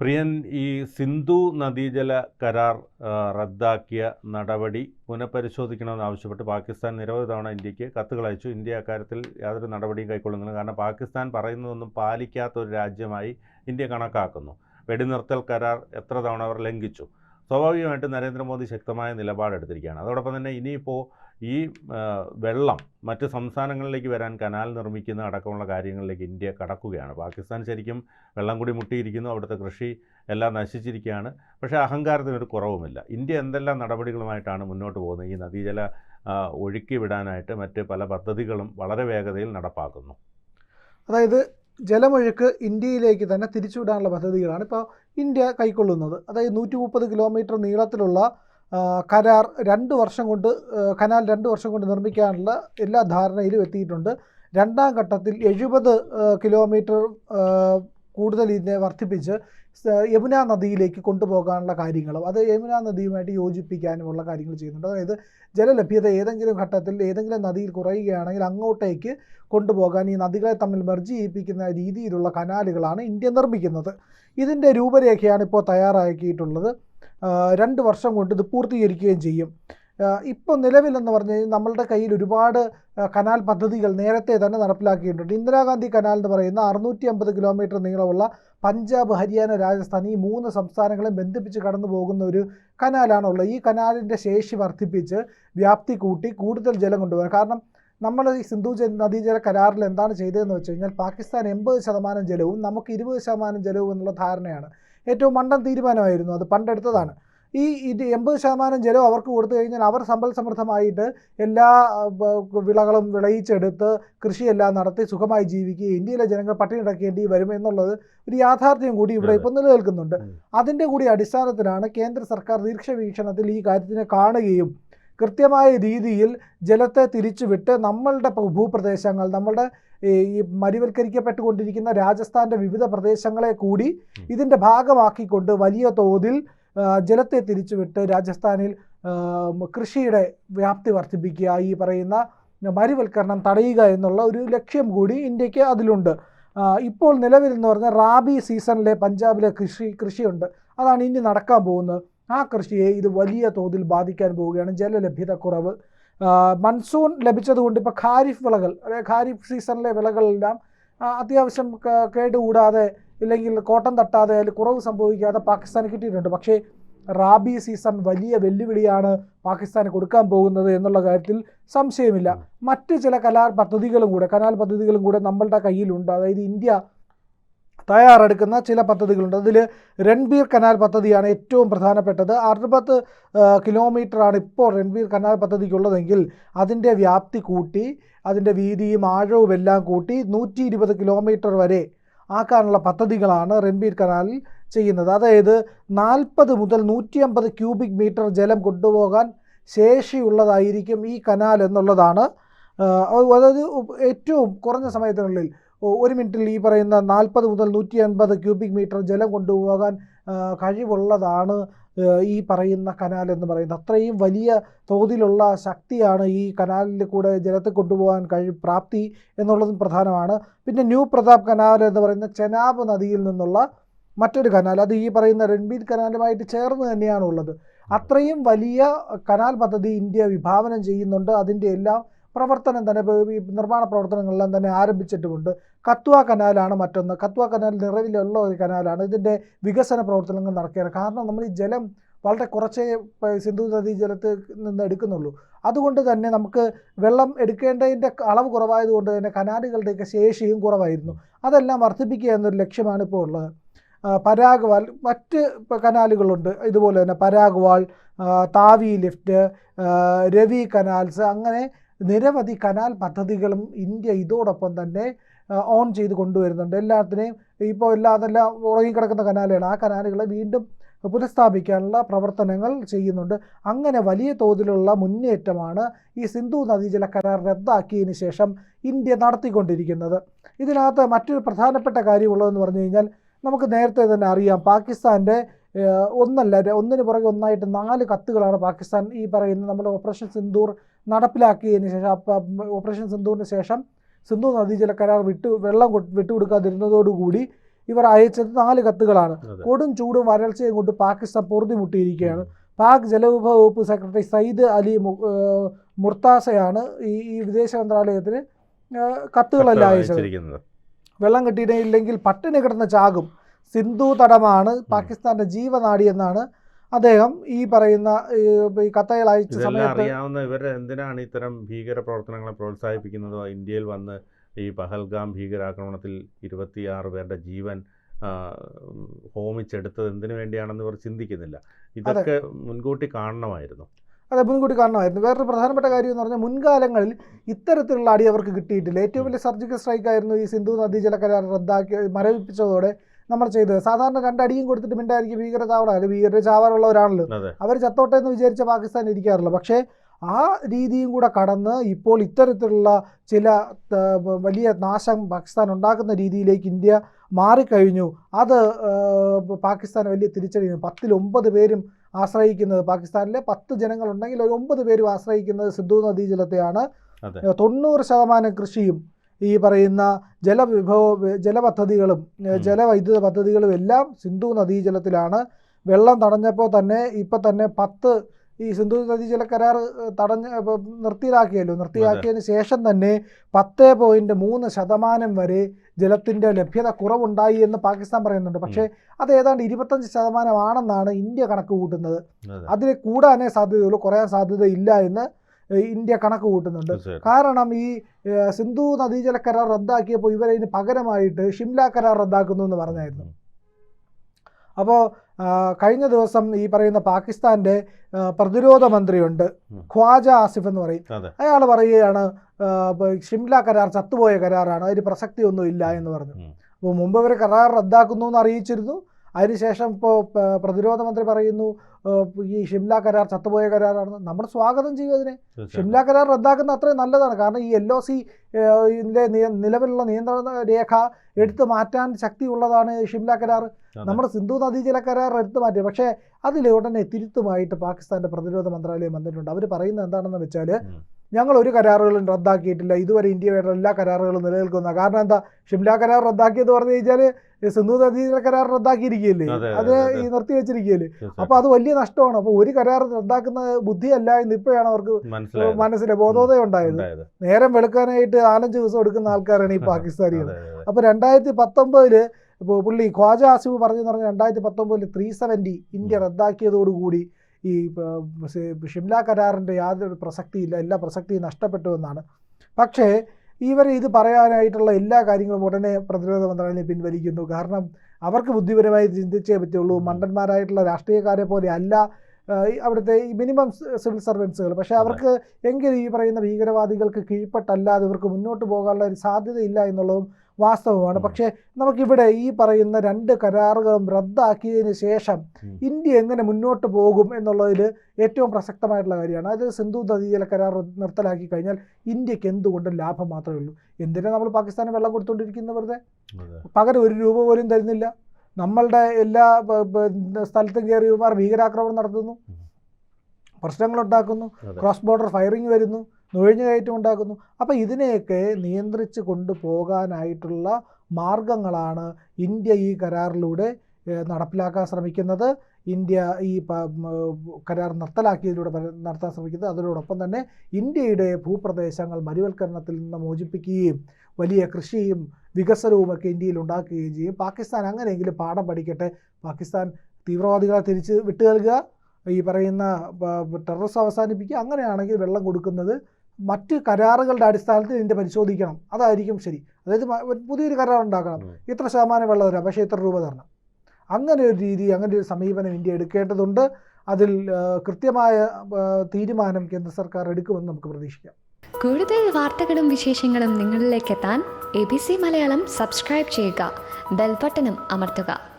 പ്രിയൻ ഈ സിന്ധു നദീജല കരാർ റദ്ദാക്കിയ നടപടി പുനഃപരിശോധിക്കണമെന്ന് ആവശ്യപ്പെട്ട് പാകിസ്ഥാൻ നിരവധി തവണ ഇന്ത്യയ്ക്ക് കത്തുകൾ അയച്ചു. ഇന്ത്യ അക്കാര്യത്തിൽ യാതൊരു നടപടിയും കൈക്കൊള്ളുന്നില്ല. കാരണം പാകിസ്ഥാൻ പറയുന്നതൊന്നും പാലിക്കാത്ത ഒരു രാജ്യമായി ഇന്ത്യ കണക്കാക്കുന്നു. വെടിനിർത്തൽ കരാർ എത്ര തവണ അവർ ലംഘിച്ചു? സ്വാഭാവികമായിട്ടും നരേന്ദ്രമോദി ശക്തമായ നിലപാടെടുത്തിരിക്കുകയാണ്. അതോടൊപ്പം തന്നെ ഇനിയിപ്പോൾ ഈ വെള്ളം മറ്റ് സംസ്ഥാനങ്ങളിലേക്ക് വരാൻ കനാൽ നിർമ്മിക്കുന്ന അടക്കമുള്ള കാര്യങ്ങളിലേക്ക് ഇന്ത്യ കടക്കുകയാണ്. പാകിസ്ഥാൻ ശരിക്കും വെള്ളം കൂടി മുട്ടിയിരിക്കുന്നു അവിടുത്തെ കൃഷി എല്ലാം നശിച്ചിരിക്കുകയാണ്. പക്ഷേ അഹങ്കാരത്തിനൊരു കുറവുമില്ല. ഇന്ത്യ എന്തെല്ലാം നടപടികളുമായിട്ടാണ് മുന്നോട്ട് പോകുന്നത്? ഈ നദീജല ഒഴുക്കി വിടാനായിട്ട് മറ്റ് പല പദ്ധതികളും വളരെ വേഗതയിൽ നടപ്പാക്കുന്നു. അതായത് ജലമൊഴുക്ക് ഇന്ത്യയിലേക്ക് തന്നെ തിരിച്ചുവിടാനുള്ള പദ്ധതികളാണ് ഇപ്പോൾ ഇന്ത്യ കൈക്കൊള്ളുന്നത്. അതായത് നൂറ്റി കിലോമീറ്റർ നീളത്തിലുള്ള കരാർ രണ്ട് വർഷം കൊണ്ട് കനാൽ രണ്ട് വർഷം കൊണ്ട് നിർമ്മിക്കാനുള്ള എല്ലാ ധാരണയിലും എത്തിയിട്ടുണ്ട്. രണ്ടാം ഘട്ടത്തിൽ എഴുപത് കിലോമീറ്റർ കൂടുതൽ ഇതിനെ വർദ്ധിപ്പിച്ച് യമുന നദിയിലേക്ക് കൊണ്ടുപോകാനുള്ള കാര്യങ്ങളും അത് യമുന നദിയുമായിട്ട് യോജിപ്പിക്കാനുമുള്ള കാര്യങ്ങൾ ചെയ്യുന്നുണ്ട്. അതായത് ജലലഭ്യത ഏതെങ്കിലും ഘട്ടത്തിൽ ഏതെങ്കിലും നദിയിൽ കുറയുകയാണെങ്കിൽ അങ്ങോട്ടേക്ക് കൊണ്ടുപോകാൻ ഈ നദികളെ തമ്മിൽ മെർജ് ചെയ്യിപ്പിക്കുന്ന രീതിയിലുള്ള കനാലുകളാണ് ഇന്ത്യ നിർമ്മിക്കുന്നത്. ഇതിന്റെ രൂപരേഖയാണ് ഇപ്പോൾ തയ്യാറാക്കിയിട്ടുള്ളത്. രണ്ട് വർഷം കൊണ്ട് ഇത് പൂർത്തീകരിക്കുകയും ചെയ്യും. ഇപ്പോൾ നിലവിലെന്ന് പറഞ്ഞു കഴിഞ്ഞാൽ നമ്മളുടെ കയ്യിൽ ഒരുപാട് കനാൽ പദ്ധതികൾ നേരത്തെ തന്നെ നടപ്പിലാക്കിയിട്ടുണ്ട്. ഇന്ദിരാഗാന്ധി കനാൽ എന്ന് പറയുന്ന അറുന്നൂറ്റി അമ്പത് കിലോമീറ്റർ നീളമുള്ള പഞ്ചാബ് ഹരിയാന രാജസ്ഥാൻ ഈ മൂന്ന് സംസ്ഥാനങ്ങളെ ബന്ധിപ്പിച്ച് കടന്നു പോകുന്ന ഒരു കനാലാണുള്ളത്. ഈ കനാലിന്റെ ശേഷി വർദ്ധിപ്പിച്ച് വ്യാപ്തി കൂട്ടി കൂടുതൽ ജലം കൊണ്ടുപോകാൻ. കാരണം നമ്മൾ ഈ സിന്ധു നദീജല കരാറിൽ എന്താണ് ചെയ്തതെന്ന് വെച്ച് കഴിഞ്ഞാൽ പാകിസ്ഥാൻ എൺപത് ശതമാനം ജലവും നമുക്ക് ഇരുപത് ശതമാനം ജലവും എന്നുള്ള ധാരണയാണ്. ഏറ്റവും മണ്ടൻ തീരുമാനമായിരുന്നു. അത് പണ്ടെടുത്തതാണ്. ഈ ഇത് എൺപത് ശതമാനം ജലം അവർക്ക് കൊടുത്തു കഴിഞ്ഞാൽ അവർ സമ്പൽ സമൃദ്ധമായിട്ട് എല്ലാ വിളകളും വിളയിച്ചെടുത്ത് കൃഷിയെല്ലാം നടത്തി സുഖമായി ജീവിക്കുകയും ഇന്ത്യയിലെ ജനങ്ങൾ പട്ടിണി അടക്കേണ്ടി വരും എന്നുള്ളത് ഒരു യാഥാർത്ഥ്യം കൂടി ഇവിടെ ഇപ്പോൾ നിലനിൽക്കുന്നുണ്ട്. അതിന്റെ കൂടി അടിസ്ഥാനത്തിലാണ് കേന്ദ്ര സർക്കാർ ദീർഘവീക്ഷണത്തിൽ ഈ കാര്യത്തിനെ കാണുകയും കൃത്യമായ രീതിയിൽ ജലത്തെ തിരിച്ചുവിട്ട് നമ്മളുടെ ഭൂപ്രദേശങ്ങൾ നമ്മളുടെ ഈ മരുവൽക്കരിക്കപ്പെട്ടുകൊണ്ടിരിക്കുന്ന രാജസ്ഥാന്റെ വിവിധ പ്രദേശങ്ങളെ കൂടി ഇതിന്റെ ഇതിന്റെ ഭാഗമാക്കിക്കൊണ്ട് വലിയ തോതിൽ ജലത്തെ തിരിച്ചുവിട്ട് രാജസ്ഥാനിൽ കൃഷിയുടെ വ്യാപ്തി വർദ്ധിപ്പിക്കുക ഈ പറയുന്ന മരുവൽക്കരണം തടയുക എന്നുള്ള ഒരു ലക്ഷ്യം കൂടി ഇന്ത്യയ്ക്ക് അതിലുണ്ട്. ഇപ്പോൾ നിലവിൽ എന്ന് പറഞ്ഞാൽ റാബി സീസണിലെ പഞ്ചാബിലെ കൃഷി കൃഷിയുണ്ട്. അതാണ് ഇനി നടക്കാൻ പോകുന്നത്. ആ കൃഷിയെ ഇത് വലിയ തോതിൽ ബാധിക്കാൻ പോവുകയാണ്. ജലലഭ്യത കുറവ് മൺസൂൺ ലഭിച്ചതുകൊണ്ട് ഇപ്പോൾ ഖാരിഫ് വിളകൾ അതായത് ഖാരിഫ് സീസണിലെ വിളകളെല്ലാം അത്യാവശ്യം കേടുകൂടാതെ ഇല്ലെങ്കിൽ കോട്ടം തട്ടാതെ അതിൽ കുറവ് സംഭവിക്കാതെ പാകിസ്ഥാന് കിട്ടിയിട്ടുണ്ട്. പക്ഷേ റാബി സീസൺ വലിയ വെല്ലുവിളിയാണ് പാകിസ്ഥാന് കൊടുക്കാൻ പോകുന്നത് എന്നുള്ള കാര്യത്തിൽ സംശയമില്ല. മറ്റ് ചില കലാ പദ്ധതികളും കൂടെ കനാൽ പദ്ധതികളും കൂടെ നമ്മളുടെ കയ്യിലുണ്ട്. അതായത് ഇന്ത്യ തയ്യാറെടുക്കുന്ന ചില പദ്ധതികളുണ്ട്. അതിൽ രൺബീർ കനാൽ പദ്ധതിയാണ് ഏറ്റവും പ്രധാനപ്പെട്ടത്. അറുപത് കിലോമീറ്ററാണ് ഇപ്പോൾ രൺബീർ കനാൽ പദ്ധതിക്കുള്ളതെങ്കിൽ അതിന്റെ വ്യാപ്തി കൂട്ടി അതിന്റെ വീതിയും ആഴവും എല്ലാം കൂട്ടി നൂറ്റി ഇരുപത് കിലോമീറ്റർ വരെ ആക്കാനുള്ള പദ്ധതികളാണ് രൺബീർ കനാലിൽ ചെയ്യുന്നത്. അതായത് നാൽപ്പത് മുതൽ നൂറ്റി അമ്പത് ക്യൂബിക് മീറ്റർ ജലം കൊണ്ടുപോകാൻ ശേഷിയുള്ളതായിരിക്കും ഈ കനാൽ എന്നുള്ളതാണ്. അതായത് ഏറ്റവും കുറഞ്ഞ സമയത്തിനുള്ളിൽ ഒരു മിനിറ്റിൽ ഈ പറയുന്ന നാൽപ്പത് മുതൽ നൂറ്റി അൻപത് ക്യൂബിക് മീറ്റർ ജലം കൊണ്ടുപോകാൻ കഴിവുള്ളതാണ് ഈ പറയുന്ന കനാൽ എന്ന് പറയുന്നത്. അത്രയും വലിയ തോതിലുള്ള ശക്തിയാണ് ഈ കനാലിൽ കൂടെ ജലത്തെ കൊണ്ടുപോകാൻ കഴി പ്രാപ്തി എന്നുള്ളതും പ്രധാനമാണ്. പിന്നെ ന്യൂ പ്രതാപ് കനാൽ എന്ന് പറയുന്ന ചെനാബ് നദിയിൽ നിന്നുള്ള മറ്റൊരു കനാൽ അത് ഈ പറയുന്ന രൺബീർ കനാലുമായിട്ട് ചേർന്ന് തന്നെയാണ് ഉള്ളത് അത്രയും വലിയ കനാൽ പദ്ധതി ഇന്ത്യ വിഭാവനം ചെയ്യുന്നുണ്ട്. അതിന്റെ എല്ലാം പ്രവർത്തനം തന്നെ ഈ നിർമ്മാണ പ്രവർത്തനങ്ങളെല്ലാം തന്നെ ആരംഭിച്ചിട്ടുമുണ്ട്. കത്വ കനാലാണ് മറ്റൊന്ന്. കത്വ കനാൽ നിറവിലുള്ള ഒരു കനാലാണ്. ഇതിന്റെ വികസന പ്രവർത്തനങ്ങൾ നടക്കുകയാണ്. കാരണം നമ്മൾ ഈ ജലം വളരെ കുറച്ചേ സിന്ധു നദീ ജലത്തിൽ നിന്ന് എടുക്കുന്നുള്ളൂ. അതുകൊണ്ട് തന്നെ നമുക്ക് വെള്ളം എടുക്കേണ്ടതിന്റെ അളവ് കുറവായതുകൊണ്ട് തന്നെ കനാലുകളുടെയൊക്കെ ശേഷിയും കുറവായിരുന്നു. അതെല്ലാം വർദ്ധിപ്പിക്കുക എന്നൊരു ലക്ഷ്യമാണ് ഇപ്പോൾ ഉള്ളത്. പരാഗ്വാൾ മറ്റ് കനാലുകളുണ്ട്. ഇതുപോലെ തന്നെ പരാഗ്വാൾ താവി ലിഫ്റ്റ് രവി കനാൽസ് അങ്ങനെ നിരവധി കനാൽ പദ്ധതികളും ഇന്ത്യ ഇതോടൊപ്പം തന്നെ ഓൺ ചെയ്ത് കൊണ്ടുവരുന്നുണ്ട്. എല്ലാത്തിനെയും ഇപ്പോൾ എല്ലാ അതെല്ലാം ഉറങ്ങിക്കിടക്കുന്ന കനാലുകൾ ആ കനാലുകളെ വീണ്ടും പുനഃസ്ഥാപിക്കാനുള്ള പ്രവർത്തനങ്ങൾ ചെയ്യുന്നുണ്ട്. അങ്ങനെ വലിയ തോതിലുള്ള മുന്നേറ്റമാണ് ഈ സിന്ധു നദീജല കരാർ റദ്ദാക്കിയതിന് ശേഷം ഇന്ത്യ നടത്തിക്കൊണ്ടിരിക്കുന്നത്. ഇതിനകത്ത് മറ്റൊരു പ്രധാനപ്പെട്ട കാര്യമുള്ളതെന്ന് പറഞ്ഞു കഴിഞ്ഞാൽ നമുക്ക് നേരത്തെ തന്നെ അറിയാം പാകിസ്ഥാന്റെ ഒന്നല്ല ഒന്നിന് പുറകെ ഒന്നായിട്ട് നാല് കത്തുകളാണ് പാകിസ്ഥാൻ ഈ പറയുന്ന നമ്മുടെ ഓപ്പറേഷൻ സിന്ദൂർ നടപ്പിലാക്കിയതിന് ശേഷം ഓപ്പറേഷൻ സിന്ധുവിന് ശേഷം സിന്ധു നദീജല കരാർ വിട്ടു വെള്ളം വിട്ടുകൊടുക്കാതിരുന്നതോടുകൂടി ഇവർ അയച്ചത് നാല് കത്തുകളാണ്. കൊടും ചൂടും വരൾച്ചയും കൊണ്ട് പാകിസ്ഥാൻ പൊറുതിമുട്ടിയിരിക്കുകയാണ്. പാക് ജലവിഭവ വകുപ്പ് സെക്രട്ടറി സയ്യിദ് അലി മു- മുർത്താസയാണ് ഈ വിദേശ മന്ത്രാലയത്തിന് കത്തുകളെല്ലാം അയച്ചത്. അയച്ചിരിക്കുന്നത്. വെള്ളം കിട്ടിയില്ലെങ്കിൽ പട്ടിണി കിടന്ന ചാകും. സിന്ധു തടമാണ് പാകിസ്ഥാന്റെ ജീവനാടി എന്നാണ് അദ്ദേഹം ഈ പറയുന്ന ഈ കത്തകൾ അയച്ച സമയത്ത് അറിയാവുന്ന ഇവർ എന്തിനാണ് ഇത്തരം ഭീകര പ്രവർത്തനങ്ങളെ പ്രോത്സാഹിപ്പിക്കുന്നത്? ഇന്ത്യയിൽ വന്ന് ഈ പഹൽഗാം ഭീകരാക്രമണത്തിൽ ഇരുപത്തിയാറ് പേരുടെ ജീവൻ ഹോമിച്ചെടുത്തത് എന്തിനു വേണ്ടിയാണെന്ന് ഇവർ ചിന്തിക്കുന്നില്ല. ഇതൊക്കെ മുൻകൂട്ടി കാണണമായിരുന്നു. അതെ മുൻകൂട്ടി കാണണമായിരുന്നു. വേറൊരു പ്രധാനപ്പെട്ട കാര്യം എന്ന് പറഞ്ഞാൽ മുൻകാലങ്ങളിൽ ഇത്തരത്തിലുള്ള അടി അവർക്ക് കിട്ടിയിട്ടില്ല. ഏറ്റവും വലിയ സർജിക്കൽ സ്ട്രൈക്ക് ആയിരുന്നു ഈ സിന്ധു നദീജല കരാർ റദ്ദാക്കി മരവിപ്പിച്ചതോടെ നമ്മൾ ചെയ്തത്. സാധാരണ രണ്ടടിയും കൊടുത്തിട്ട് മിണ്ടായിരിക്കും ഭീകര താവളം അല്ലെങ്കിൽ ഭീകര ചാവാറുള്ളവരാണല്ലോ. അവർ ചത്തോട്ടെ എന്ന് വിചാരിച്ച പാകിസ്ഥാൻ ഇരിക്കാറില്ല. പക്ഷേ ആ രീതിയും കൂടെ കടന്ന് ഇപ്പോൾ ഇത്തരത്തിലുള്ള ചില വലിയ നാശം പാകിസ്ഥാൻ ഉണ്ടാക്കുന്ന രീതിയിലേക്ക് ഇന്ത്യ മാറിക്കഴിഞ്ഞു. അത് പാകിസ്ഥാൻ വലിയ തിരിച്ചടിയാണ്. പത്തിൽ ഒമ്പത് പേരും ആശ്രയിക്കുന്നത് പാകിസ്ഥാനിലെ. പത്ത് ജനങ്ങളുണ്ടെങ്കിൽ ഒരു ഒമ്പത് പേരും ആശ്രയിക്കുന്നത് സിന്ധു നദീജലത്തെയാണ്. തൊണ്ണൂറ് ശതമാനം കൃഷിയും ഈ പറയുന്ന ജലവിഭവ ജലപദ്ധതികളും ജലവൈദ്യുത പദ്ധതികളും എല്ലാം സിന്ധു നദീജലത്തിലാണ്. വെള്ളം തടഞ്ഞപ്പോൾ തന്നെ ഇപ്പം തന്നെ പത്ത് ഈ സിന്ധു നദീജല കരാർ തടഞ്ഞ നിർത്തിയിലാക്കിയല്ലോ നിർത്തിയാക്കിയതിന് ശേഷം തന്നെ പത്ത് പോയിന്റ് മൂന്ന് ശതമാനം വരെ ജലത്തിന്റെ ലഭ്യത കുറവുണ്ടായി എന്ന് പാകിസ്ഥാൻ പറയുന്നുണ്ട്. പക്ഷേ അത് ഏതാണ്ട് ഇരുപത്തഞ്ച് ശതമാനമാണെന്നാണ് ഇന്ത്യ കണക്ക് കൂട്ടുന്നത്. അതെ. അതിൽ കൂടാനേ സാധ്യതയുള്ളൂ കുറയാൻ സാധ്യതയില്ല എന്ന് ഇന്ത്യ കണക്ക് കൂട്ടുന്നുണ്ട്. കാരണം ഈ സിന്ധു നദീജല കരാർ റദ്ദാക്കിയപ്പോൾ ഇവരതിന് പകരമായിട്ട് ഷിംല കരാർ റദ്ദാക്കുന്നു എന്ന് പറഞ്ഞായിരുന്നു. അപ്പോൾ കഴിഞ്ഞ ദിവസം ഈ പറയുന്ന പാകിസ്ഥാന്റെ പ്രതിരോധ മന്ത്രിയുണ്ട്. ഖ്വാജ ആസിഫ് എന്ന് പറയും. അയാൾ പറയുകയാണ് ഷിംല കരാർ ചത്തുപോയ കരാറാണ് അതിന് പ്രസക്തി ഒന്നും ഇല്ല എന്ന് പറഞ്ഞു. അപ്പോൾ മുമ്പ് ഇവർ കരാർ റദ്ദാക്കുന്നു എന്ന് അറിയിച്ചിരുന്നു. അതിനുശേഷം ഇപ്പോൾ പ്രതിരോധ മന്ത്രി പറയുന്നു ഈ ഷിംല കരാർ ചത്തുപോയ കരാറാണ് നമ്മൾ സ്വാഗതം ചെയ്യും അതിനെ. ഷിംല കരാർ റദ്ദാക്കുന്ന അത്രയും നല്ലതാണ്. കാരണം ഈ എൽ ഒ സി നിലവിലുള്ള നിയന്ത്രണ രേഖ എടുത്തു മാറ്റാൻ ശക്തിയുള്ളതാണ് ഷിംല കരാർ. നമ്മൾ നമ്മുടെ സിന്ധു നദീജല കരാർ എടുത്തു മാറ്റി. പക്ഷേ അതിൽ ഉടനെ തിരുത്തുമായിട്ട് പാകിസ്ഥാന്റെ പ്രതിരോധ മന്ത്രാലയം വന്നിട്ടുണ്ട്. അവർ പറയുന്നത് എന്താണെന്ന് വെച്ചാൽ. ഞങ്ങൾ ഒരു കരാറുകളും റദ്ദാക്കിയിട്ടില്ല. ഇതുവരെ ഇന്ത്യയുടെ എല്ലാ കരാറുകളും നിലനിൽക്കുന്ന കാരണം എന്താ? ഷിംല കരാർ റദ്ദാക്കിയെന്ന് പറഞ്ഞു കഴിഞ്ഞാൽ സിന്ധു നദീജല കരാർ റദ്ദാക്കിയിരിക്കുകയല്ലേ? അതെ. ഈ നിർത്തി വെച്ചിരിക്കുകയല്ലേ തീർച്ചയായിട്ടും. അപ്പോൾ അത് വലിയ നഷ്ടമാണ്. അപ്പൊ ഒരു കരാർ റദ്ദാക്കുന്ന ബുദ്ധിയല്ല എന്ന് ഇപ്പോഴാണ് അവർക്ക് മനസ്സിലെ ബോധോദയം ഉണ്ടായത്. നേരം വെളുക്കാനായിട്ട് നാലഞ്ച് ദിവസം എടുക്കുന്ന ആൾക്കാരാണ് ഈ പാകിസ്ഥാനികൾ. അപ്പോൾ രണ്ടായിരത്തി പത്തൊമ്പതിൽ ഇപ്പോൾ പുള്ളി ഖ്വാജ ആസിഫ് പറഞ്ഞു പറഞ്ഞാൽ രണ്ടായിരത്തി പത്തൊമ്പതിൽ ത്രീ സെവന്റി ഇന്ത്യ റദ്ദാക്കിയതോടുകൂടി ഈ ഷിംല കരാറിന്റെ യാതൊരു പ്രസക്തിയില്ല എല്ലാ പ്രസക്തിയും നഷ്ടപ്പെട്ടു എന്നാണ്. പക്ഷേ ഇവർ ഇത് പറയാനായിട്ടുള്ള എല്ലാ കാര്യങ്ങളും ഉടനെ പ്രതിരോധ മന്ത്രാലയം പിൻവലിക്കുന്നു. കാരണം അവർക്ക് ബുദ്ധിപരമായി ചിന്തിച്ചേ പറ്റുള്ളൂ. മണ്ടന്മാരായിട്ടുള്ള രാഷ്ട്രീയക്കാരെ പോലെ അല്ല അവിടുത്തെ ഈ മിനിമം സിവിൽ സർവൻസുകൾ. പക്ഷേ അവർക്ക് എങ്കിലും ഈ പറയുന്ന ഭീകരവാദികൾക്ക് കീഴ്പ്പെട്ടല്ലാതെ ഇവർക്ക് മുന്നോട്ട് പോകാനുള്ള ഒരു സാധ്യതയില്ല എന്നുള്ളതും വാസ്തവമാണ്. പക്ഷെ നമുക്കിവിടെ ഈ പറയുന്ന രണ്ട് കരാറുകളും റദ്ദാക്കിയതിന് ശേഷം ഇന്ത്യ എങ്ങനെ മുന്നോട്ട് പോകും എന്നുള്ളതിൽ ഏറ്റവും പ്രസക്തമായിട്ടുള്ള കാര്യമാണ്. അത് സിന്ധു നദീജല കരാർ നിർത്തലാക്കി കഴിഞ്ഞാൽ ഇന്ത്യയ്ക്ക് എന്തുകൊണ്ടും ലാഭം മാത്രമേ ഉള്ളൂ? എന്തിനാ നമ്മൾ പാകിസ്ഥാന് വെള്ളം കൊടുത്തുകൊണ്ടിരിക്കുന്നത് വെറുതെ? പകരം ഒരു രൂപ പോലും തരുന്നില്ല. നമ്മളുടെ എല്ലാ സ്ഥലത്തും കയറി ഭീകരാക്രമണം നടത്തുന്നു. പ്രശ്നങ്ങൾ ഉണ്ടാക്കുന്നു. ക്രോസ് ബോർഡർ ഫയറിംഗ് വരുന്നു. നുഴഞ്ഞുകയറ്റം ഉണ്ടാക്കുന്നു. അപ്പോൾ ഇതിനെയൊക്കെ നിയന്ത്രിച്ച് കൊണ്ടുപോകാനായിട്ടുള്ള മാർഗങ്ങളാണ് ഇന്ത്യ ഈ കരാറിലൂടെ നടപ്പിലാക്കാൻ ശ്രമിക്കുന്നത്. ഇന്ത്യ ഈ കരാർ നിർത്തലാക്കിയതിലൂടെ നടത്താൻ ശ്രമിക്കുന്നത്. അതിനോടൊപ്പം തന്നെ ഇന്ത്യയുടെ ഭൂപ്രദേശങ്ങൾ മരുവൽക്കരണത്തിൽ നിന്ന് മോചിപ്പിക്കുകയും വലിയ കൃഷിയും വികസനവുമൊക്കെ ഇന്ത്യയിൽ ഉണ്ടാക്കുകയും ചെയ്യും. പാകിസ്ഥാൻ അങ്ങനെയെങ്കിലും പാഠം പഠിക്കട്ടെ. പാകിസ്ഥാൻ തീവ്രവാദികളെ തിരിച്ച് വിട്ടു നൽകുക ഈ പറയുന്ന ടെററിസം അവസാനിപ്പിക്കുക. അങ്ങനെയാണെങ്കിൽ വെള്ളം കൊടുക്കുന്നത് മറ്റ് കരാറുകളുടെ അടിസ്ഥാനത്തിൽ ഇതിന്റെ പരിശോധിക്കണം. അതായിരിക്കും ശരി. അതായത് ഒരു പുതിയൊരു കരാർ ഉണ്ടാക്കണം. ഇത്ര ശതമാനം വെള്ളം തരാം പക്ഷേ ഇത്ര രൂപ തരണം. അങ്ങനെ ഒരു രീതി അങ്ങനെ ഒരു സമീപനം ഇന്ത്യ എടുക്കേണ്ടതുണ്ട്. അതിൽ കൃത്യമായ തീരുമാനം കേന്ദ്ര സർക്കാർ എടുക്കുമെന്ന് നമുക്ക് പ്രതീക്ഷിക്കാം. കൂടുതൽ വാർത്തകളും വിശേഷങ്ങളും നിങ്ങളിലേക്ക് എത്താൻ A B C Malayalam subscribe ചെയ്യുക. ബെൽബട്ടനും അമർത്തുക.